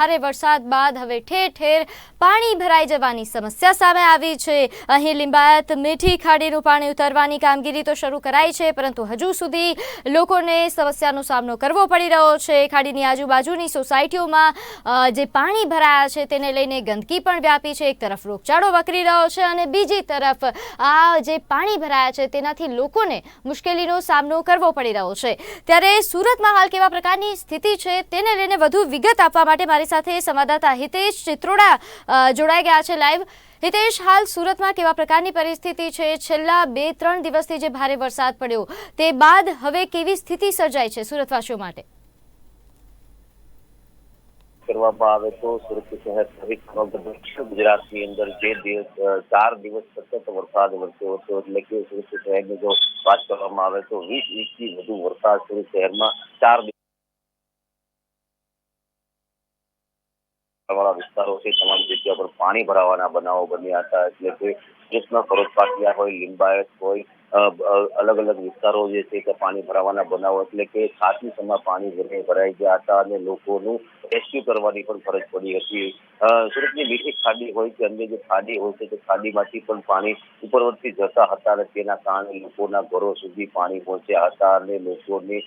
ભારે વરસાદ બાદ હવે ઠેર ઠેર પાણી ભરાઈ જવાની સમસ્યા સામે આવી છે. અહીં લિંબાયત મીઠી ખાડીનું પાણી ઉતરવાની કામગીરી તો શરૂ કરાઈ છે, પરંતુ હજુ સુધી લોકોને સમસ્યાનો સામનો કરવો પડી રહ્યો છે. ખાડીની આજુબાજુની સોસાયટીઓમાં જે પાણી ભરાયા છે તેને લઈને ગંદકી પણ વ્યાપી છે. એક તરફ રોગચાળો વકરી રહ્યો છે અને બીજી તરફ આ જે પાણી ભરાયા છે તેનાથી લોકોને મુશ્કેલીનો સામનો કરવો પડી રહ્યો છે. ત્યારે સુરતમાં હાલ કેવા પ્રકારની સ્થિતિ છે તેને લઈને વધુ વિગત આપવા માટે મારી સાથે સંવાદદાતા હિતેશ ચિત્રોડા જોડાઈ ગયા છે લાઈવ હિતેશ, હાલ સુરતમાં કેવા પ્રકારની પરિસ્થિતિ છેલ્લા બે ત્રણ દિવસથી જે ભારે વરસાદ પડ્યો, તે બાદ હવે કેવી સ્થિતિ સર્જાઈ છે સુરતવાસીઓ માટે? કરવામાં આવે તો સુરત શહેર સહિત ગુજરાતની અંદર જે દિવસ ચાર દિવસ સતત વરસાદ વરસ્યો હતો, એટલે કે સુરત શહેરની જો વાત કરવામાં આવે તો વીસ ઇંચથી વધુ વરસાદ સુરત શહેરમાં ચાર વાળા વિસ્તારો છે, તમામ જગ્યા પર પાણી ભરાવાના બનાવો બન્યા હતા. એટલે કે કૃષ્ણ ફરોજ પાટિયા હોય, લિંબાયત હોય અલગ અલગ વિસ્તારો જે છે કે પાણી ભરાવાના બનાવો. એટલે કે ખાસી સમા પાણી ભરાઈ ગયા હતા અને લોકોનું રેસ્ક્યુ કરવાની પણ ફરજ પડી હતી. સુરતની મીઠી ખાડી હોય કે અન્ય જે ખાડી હોય છે, તે ખાડીમાંથી પણ પાણી ઉપરવર્તી જતા હતા અને તેના કારણે લોકોના ઘરો સુધી પાણી પહોંચ્યા હતા અને લોકોની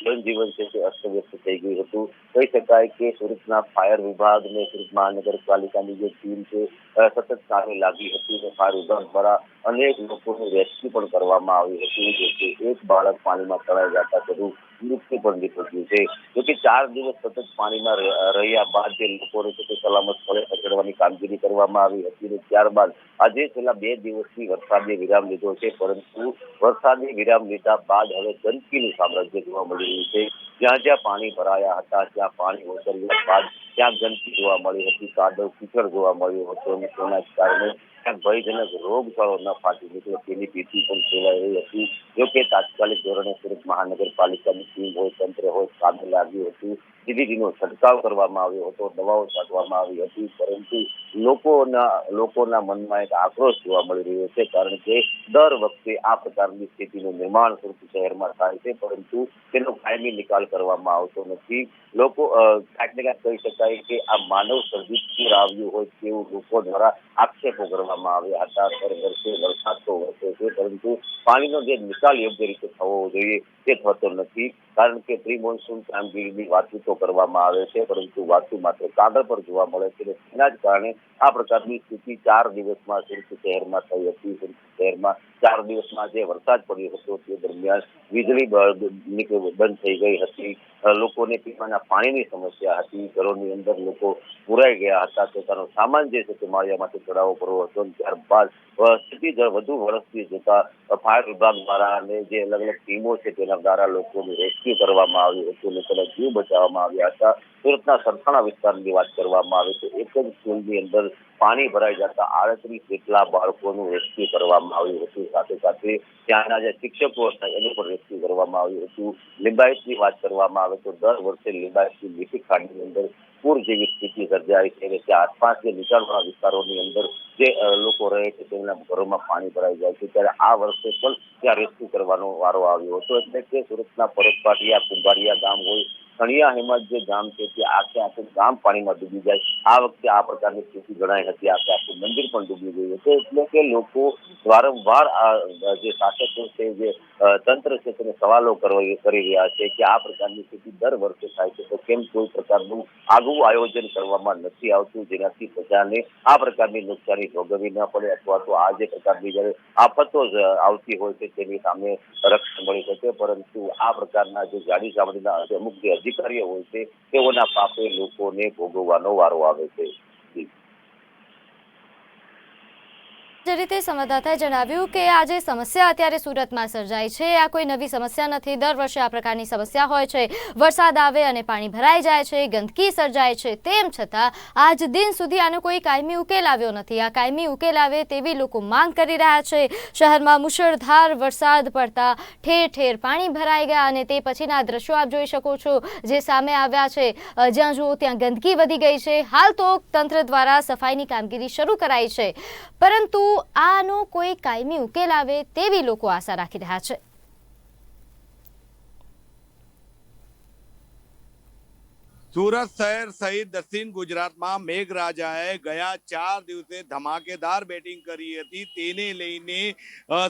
જનજીવન છે તે અસ્તવ્યસ્ત થઈ ગયું હતું. કહી શકાય કે સુરતના ફાયર વિભાગ ને સુરત મહાનગરપાલિકાની જે ટીમ છે સતત કામે લાગી હતી અને ફાયર વિભાગ દ્વારા અનેક લોકોનું રેસ્ક્યુ પણ કરવામાં આવ્યું હતું જે એક બાળક પાણીમાં તળાઈ જતા તેનું મૃત્યુ પણ નીપજ્યું છે. જોકે ચાર દિવસ સતત પાણીમાં રહ્યા બાદ જે લોકોને છે તે સલામત સ્થળે ખસેડવાની કામગીરી કરવામાં આવી હતી અને ત્યારબાદ આજે છેલ્લા બે દિવસથી વરસાદે વિરામ લીધો છે. પરંતુ વરસાદે વિરામ લીધા બાદ હવે ગંદકીનું સામ્રાજ્ય જોવા મળી રહ્યું છે. જ્યાં જ્યાં પાણી ભરાયા હતા, ત્યાં પાણી ઓસર્યા બાદ ત્યાં ગંદકી જોવા મળી હતી, કાદવ કીચડ જોવા મળ્યો હતો અને તેના કારણે ભયજનક રોગચાળો ન ફાટી. નીકળે તેની ભીતિ પણ ફેલાઈ હતી. જોકે તાત્કાલિક ધોરણે સુરત મહાનગરપાલિકાની ટીમ હોય, તંત્ર હોય, કામે લાગ્યું હતું. સીડીટીનો છંટકાવ કરવામાં આવ્યો હતો, દવાઓ છાંટવામાં આવી હતી, પરંતુ લોકોના લોકોના મનમાં એક આક્રોશ જોવા મળી રહ્યો છે, કારણ કે દર વખતે આ પ્રકારની સ્થિતિનું નિર્માણ સુરત શહેરમાં થાય છે, પરંતુ તેનો કાયમી નિકાલ કરવામાં આવતો નથી. લોકો ક્યાંક ને ક્યાંક કહી શકાય કે આ માનવ સર્જિત પૂર આવ્યું હોય તેવું લોકો દ્વારા આક્ષેપો કરવામાં આવ્યા હતા. દર વર્ષે વરસાદ તો વરસે છે, પરંતુ પાણીનો જે નિકાલ યોગ્ય રીતે થવો જોઈએ તે થતો નથી, કારણ કે પ્રી મોન્સૂન કામગીરીની વાતો તો કરવામાં આવે છે, પરંતુ વાતો માત્ર કાગળ પર જોવા મળે છે એના જ કારણે આ પ્રકારની સ્થિતિ ચાર દિવસમાં સુરત શહેરમાં થઈ હતી. સુરત શહેરમાં ચાર દિવસમાં જે વરસાદ પડ્યો હતો તે દરમિયાન વીજળી બંધ થઈ ગઈ હતી. લોકોને પીવાના પાણીની સમસ્યા હતી. ઘરોની અંદર લોકો પુરાઈ ગયા હતા. પોતાનો સામાન જે છે તે માળિયામાંથી ચડાવવો પડવો હતો. ત્યારબાદ સ્થિતિ વધુ વરસતી જતા ફાયર વિભાગ દ્વારા અને જે અલગ અલગ ટીમો છે તેના દ્વારા લોકોનું રેસ્ક્યુ કરવામાં આવ્યું હતું લોકોના જીવ બચાવવામાં આવ્યા હતા. સુરતના સરથાણા વિસ્તારની વાત કરવામાં આવે તો એક જ સ્કૂલની અંદર પાણી ભરાઈ જતા આડત્રીસ જેટલા બાળકોનું રેસ્ક્યુ કરવામાં આવ્યું હતું. સાથે સાથે ત્યાંના જે શિક્ષકો હતા, એનું પણ રેસ્ક્યુ કરવામાં આવ્યું હતું. લિંબાયતની વાત કરવામાં આવે તો દર વર્ષે લિંબાયતની મીઠી ખાંડની અંદર પૂર જેવી સ્થિતિ સર્જાય છે અને ત્યાં આસપાસ જે નીચાણવાળા વિસ્તારોની અંદર જે લોકો રહે છે, તેમના ઘરોમાં પાણી ભરાઈ જાય છે. ત્યારે આ વર્ષે પણ ત્યાં રેસ્ક્યુ કરવાનો વારો આવ્યો હતો. એટલે કે સુરતના પરસપાટિયા કુંભારિયા ગામ હોય કણિયા હેમત જે ગામ છે તે આખે આખું ગામ પાણીમાં ડૂબી જાય. આ વખતે આ પ્રકારની સ્થિતિ જણાઈ હતી. આખે આખું મંદિર પણ ડૂબી ગયું હતું. એટલે કે લોકો વારંવાર જે શાસકો છે, જે તંત્ર છે તેને સવાલો કરી રહ્યા છે કે આ પ્રકારની સ્થિતિ દર વર્ષે થાય છે. તો કેમ કોઈ પ્રકારનું આગવું આયોજન કરવામાં નથી આવતું? જેનાથી પ્રજાને આ પ્રકારની નુકસાની ભોગવવી ન પડે અથવા તો આ જે પ્રકારની જયારે આફતો આવતી હોય છે તેની સામે રક્ષણ મળી શકે. પરંતુ આ પ્રકારના જે જાડી ચામડીના અમુક જે અધિકારીઓ હોય છે તેઓના પાપે લોકોને ભોગવવાનો વારો આવે છે. જી. રીતે સંવાદદાતાએ જણાવ્યું કે આ જે સમસ્યા અત્યારે સુરતમાં સર્જાઈ છે, આ કોઈ નવી સમસ્યા નથી. દર વર્ષે આ પ્રકારની સમસ્યા હોય છે. વરસાદ આવે અને પાણી ભરાઈ જાય છે, ગંદકી સર્જાય છે. તેમ છતાં આજ દિન સુધી આનો કોઈ કાયમી ઉકેલ આવ્યો નથી. આ કાયમી ઉકેલ આવે તેવી લોકો માંગ કરી રહ્યા છે. શહેરમાં મુશળધાર વરસાદ પડતા ઠેર ઠેર પાણી ભરાઈ ગયા અને તે પછીના દ્રશ્યો આપ જોઈ શકો છો જે સામે આવ્યા છે. જ્યાં જુઓ ત્યાં ગંદકી વધી ગઈ છે. હાલ તો તંત્ર દ્વારા સફાઈની કામગીરી શરૂ કરાઈ છે. પરંતુ આનો કોઈ કાયમી ઉકેલ આવે તેવી લોકો આશા રાખી રહ્યા છે. સુરત શહેર સહિત દક્ષિણ ગુજરાતમાં મેઘરાજાએ ગયા ચાર દિવસે ધમાકેદાર બેટિંગ કરી હતી. તેને લઈને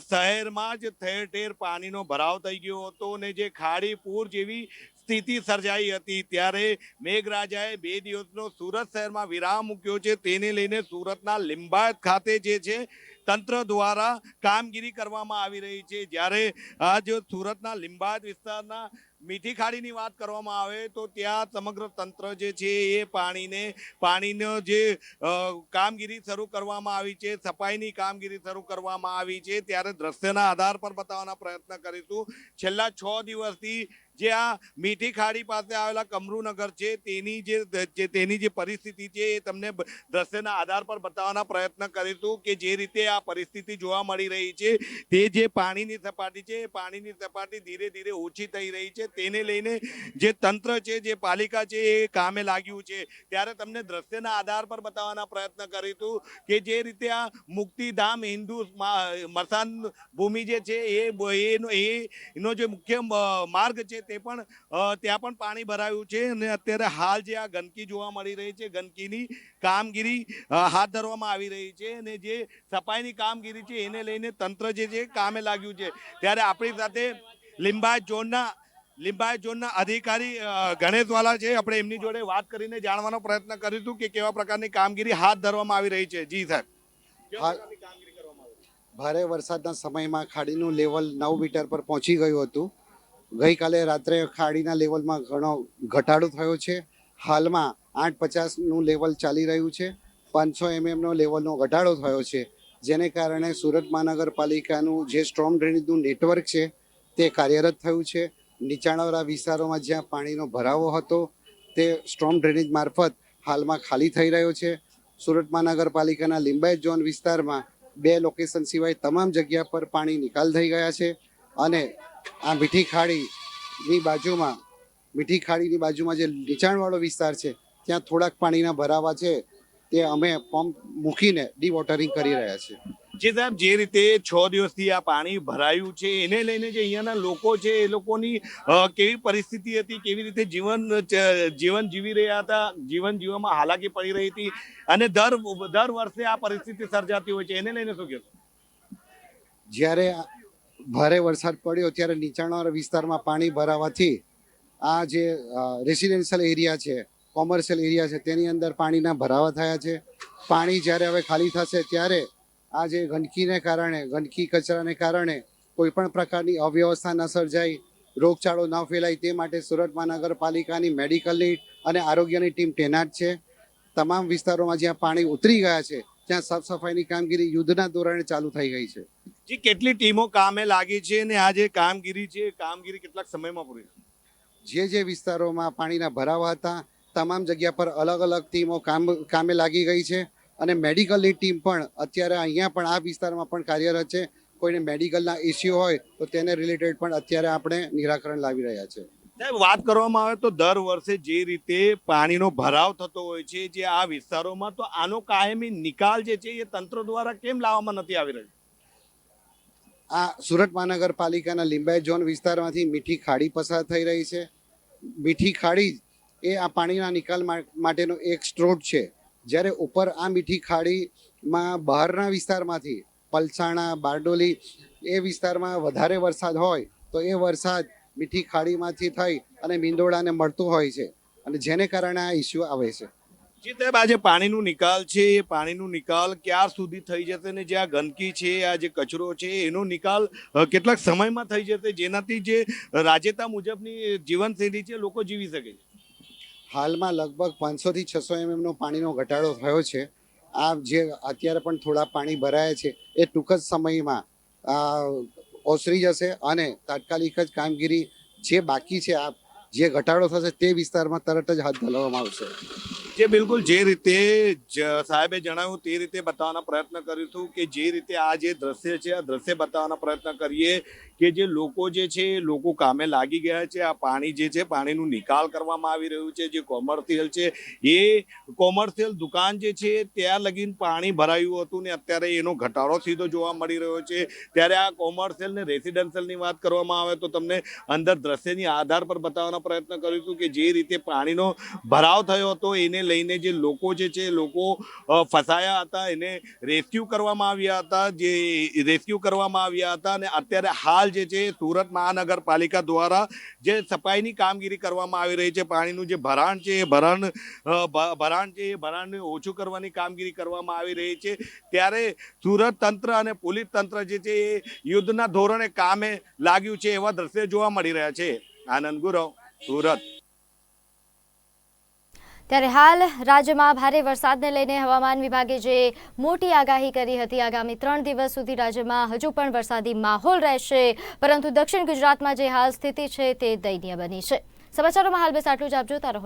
શહેરમાં જ ઠેર ઠેર પાણીનો ભરાવ થઈ ગયો હતો અને જે ખાડી પૂર જેવી સ્થિતિ સર્જાઈ હતી ત્યારે મેઘરાજાએ બે દિવસનો સુરત શહેરમાં વિરામ મૂક્યો છે. તેને લઈને સુરતના લિંબાયત ખાતે જે છે, તંત્ર દ્વારા કામગીરી કરવામાં આવી રહી છે. જ્યારે આ જો સુરતના લિંબાયત વિસ્તારના મીઠી ખાડીની વાત કરવામાં આવે તો ત્યાં સમગ્ર તંત્ર જે છે, એ પાણીને, પાણીનો જે કામગીરી શરૂ કરવામાં આવી છે, સફાઈની કામગીરી શરૂ કરવામાં આવી છે. ત્યારે દ્રશ્યના આધાર પર બતાવવાના પ્રયત્ન કરીશું. છેલ્લા છ દિવસથી જે આ મીઠી ખાડી પાસે આવેલા કમરુનગર છે, તેની જે તેની જે પરિસ્થિતિ છે, એ તમને દ્રશ્યના આધાર પર બતાવવાના પ્રયત્ન કરીશું કે જે રીતે આ પરિસ્થિતિ જોવા મળી રહી છે. તે જે પાણીની સપાટી છે, એ પાણીની સપાટી ધીરે ધીરે ઓછી થઈ રહી છે. તેને લઈને જે તંત્ર છે, જે પાલિકા છે, એ કામે લાગ્યું છે. ત્યારે તમને દ્રશ્યના આધાર પર બતાવવાના પ્રયત્ન કરીશું કે જે રીતે આ મુક્તિધામ હિન્દુ મસાન ભૂમિ જે છે, એ એનો એનો જે મુખ્ય માર્ગ છે તે પણ ત્યાં પણ પાણી ભરાયું છે અને અત્યારે હાલ જે આ ગંદકી જોવા મળી રહી છે ગંદકીની કામગીરી હાથ ધરવામાં આવી રહી છે અને જે સફાઈની કામગીરી છે એને લઈને તંત્ર જે છે કામે લાગ્યું છે. ત્યારે આપણી સાથે લિંબાયત ઝોનના લિંબાયત ઝોનના અધિકારી ગણેશવાલા છે. આપણે એમની જોડે વાત કરીને જાણવાનો પ્રયત્ન કરીશું કે કેવા પ્રકારની કામગીરી હાથ ધરવામાં આવી રહી છે. જી સાહેબ? ભારે વરસાદના સમયમાં ખાડીનું લેવલ નવ મીટર પર પહોંચી ગયું હતું. ગઈકાલે રાત્રે ખાડીના લેવલમાં ઘણો ઘટાડો થયો છે. હાલમાં આઠ પચાસનું લેવલ ચાલી રહ્યું છે. પાંચસો એમએમનો લેવલનો ઘટાડો થયો છે. જેને કારણે સુરત મહાનગરપાલિકાનું જે સ્ટ્રોમ ડ્રેનેજનું નેટવર્ક છે, તે કાર્યરત થયું છે. નીચાણવાળા વિસ્તારોમાં જ્યાં પાણીનો ભરાવો હતો, તે સ્ટ્રોમ ડ્રેનેજ મારફત હાલમાં ખાલી થઈ રહ્યો છે. સુરત મહાનગરપાલિકાના લિંબાયત ઝોન વિસ્તારમાં બે લોકેશન સિવાય તમામ જગ્યા પર પાણી નિકાલ થઈ ગયા છે અને આ મીઠી ખાડીની બાજુમાં મીઠી ખાડીની બાજુમાં જે નીચાણવાળો વિસ્તાર છે ત્યાં થોડાક પાણીના ભરાવા છે તે અમે પંપ મૂકીને ડીવોટરિંગ કરી રહ્યા છીએ. જે સાહેબ જે રીતે છ દિવસથી આ પાણી ભરાયું છે એને લઈને જે અહીંયાના લોકો છે એ લોકોની કેવી પરિસ્થિતિ હતી કેવી રીતે જીવન જીવન જીવી રહ્યા હતા જીવન જીવવામાં હાલાકી પડી રહી હતી અને દર દર વર્ષે આ પરિસ્થિતિ સર્જાતી હોય છે એને લઈને શું કહેશો? જ્યારે ભારે વરસાદ પડ્યો ત્યારે નીચાણવાળા વિસ્તારમાં પાણી ભરાવાથી આ જે રેસિડેન્શિયલ એરિયા છે કોમર્શિયલ એરિયા છે, તેની અંદર પાણીના ભરાવા થયા છે. પાણી જ્યારે હવે ખાલી થશે ત્યારે આ જે ગંદકીને કારણે, ગંદકી કચરાને કારણે કોઈ પણ પ્રકારની અવ્યવસ્થા ન સર્જાય, રોગચાળો ન ફેલાય, તે માટે સુરત મહાનગરપાલિકાની મેડિકલની અને આરોગ્યની ટીમ તૈનાત છે. તમામ વિસ્તારોમાં જ્યાં પાણી ઉતરી ગયા છે, ત્યાં સાફ સફાઈની કામગીરી યુદ્ધના ધોરણે ચાલુ થઈ ગઈ છે. જી કેટલી ટીમો કામે લાગી છે અને આ જે કામગીરી છે કામગીરી કેટલાક સમયમાં પૂરી? જે જે વિસ્તારોમાં પાણીના ભરાવા હતા તમામ જગ્યા પર અલગ અલગ ટીમો કામ કામે લાગી ગઈ છે અને મેડિકલની ટીમ પણ અત્યારે અહીંયા પણ આ વિસ્તારમાં પણ કાર્યરત છે. કોઈને મેડિકલના ઇસ્યુ હોય તો તેને રિલેટેડ પણ અત્યારે આપણે નિરાકરણ લાવી રહ્યા છે. સાહેબ વાત કરવામાં આવે તો દર વર્ષે જે રીતે પાણીનો ભરાવ થતો હોય છે જે આ વિસ્તારોમાં તો આનો કાયમી નિકાલ જે છે એ તંત્ર દ્વારા કેમ લાવવામાં નથી આવી રહ્યો? આ સુરત મહાનગરપાલિકાના લિંબાયત ઝોન વિસ્તારમાંથી મીઠી ખાડી પસાર થઈ રહી છે. મીઠી ખાડી એ આ પાણીના નિકાલ માટેનો એક સ્ત્રોત છે. જ્યારે ઉપર આ મીઠી ખાડીમાં બહારના વિસ્તારમાંથી પલસાણા, બારડોલી એ વિસ્તારમાં વધારે વરસાદ હોય તો એ વરસાદ મીઠી ખાડીમાંથી થઈ અને મીંદોળાને મળતું હોય છે અને જેને કારણે આ ઇસ્યુ આવે છે. જી સાહેબ, આજે પાણીનું નિકાલ છે. એ પાણીનું નિકાલ ક્યાર સુધી થઈ જશે ને જે આ ગંદકી છે, આ જે કચરો છે, એનો નિકાલ કેટલાક સમયમાં થઈ જશે જેનાથી જે રાજેતા મુજબની જીવનશૈલી છે, લોકો જીવી શકે છે? હાલમાં લગભગ પાંચસોથી છસો એમએમનો પાણીનો ઘટાડો થયો છે. આ જે અત્યારે પણ થોડા પાણી ભરાયા છે, એ ટૂંક જ સમયમાં ઓસરી જશે અને તાત્કાલિક જ કામગીરી જે બાકી છે, આ જે ઘટાડો થશે તે વિસ્તારમાં તરત જ હાથ ધરવામાં આવશે. જે બિલકુલ જે રીતે સાહેબે જણાવ્યું તે રીતે બતાવવાનો પ્રયત્ન કર્યું હતું કે જે રીતે આ જે દ્રશ્ય છે, આ દ્રશ્ય બતાવવાનો પ્રયત્ન કરીએ કે જે લોકો જે છે, એ લોકો કામે લાગી ગયા છે. આ પાણી જે છે, પાણીનું નિકાલ કરવામાં આવી રહ્યું છે. જે કોમર્શિયલ છે, એ કોમર્શિયલ દુકાન જે છે, ત્યાં લગીન પાણી ભરાયું હતું ને અત્યારે એનો ઘટાડો સીધો જોવા મળી રહ્યો છે. ત્યારે આ કોમર્શિયલ ને રેસિડેન્શિયલની વાત કરવામાં આવે તો તમને અંદર દ્રશ્યની આધાર પર બતાવવાનો પ્રયત્ન કરીશું કે જે રીતે પાણીનો ભરાવ થયો હતો, એને લઈને જે લોકો જે છે લોકો ફસાયા હતા. એને રેસ્ક્યુ કરવામાં આવ્યા હતા. જે રેસ્ક્યુ કરવામાં આવ્યા હતા અને અત્યારે હાલ જે છે, સુરત મહાનગરપાલિકા દ્વારા જે સફાઈની કામગીરી કરવામાં આવી રહી છે, પાણીનું જે ભરાણ છે, એ ભરાણ ભરાણ છે, એ ભરાણને ઓછું કરવાની કામગીરી કરવામાં આવી રહી છે. ત્યારે સુરત તંત્ર અને પોલીસ તંત્ર જે છે, એ યુદ્ધના ધોરણે કામે લાગ્યું છે, એવા દ્રશ્યો જોવા મળી રહ્યા છે. આનંદ ગુરવ, સુરત. ત્યારે હાલ રાજ્યમાં ભારે વરસાદને લઈને હવામાન વિભાગે જે મોટી આગાહી કરી હતી, આગામી ત્રણ દિવસ સુધી રાજ્યમાં હજુ પણ વરસાદી માહોલ રહેશે, પરંતુ દક્ષિણ ગુજરાતમાં જે હાલ સ્થિતિ છે તે દયનીય બની છે. સમાચારોમાં હાલ બસ આટલું જ. આપજો તારો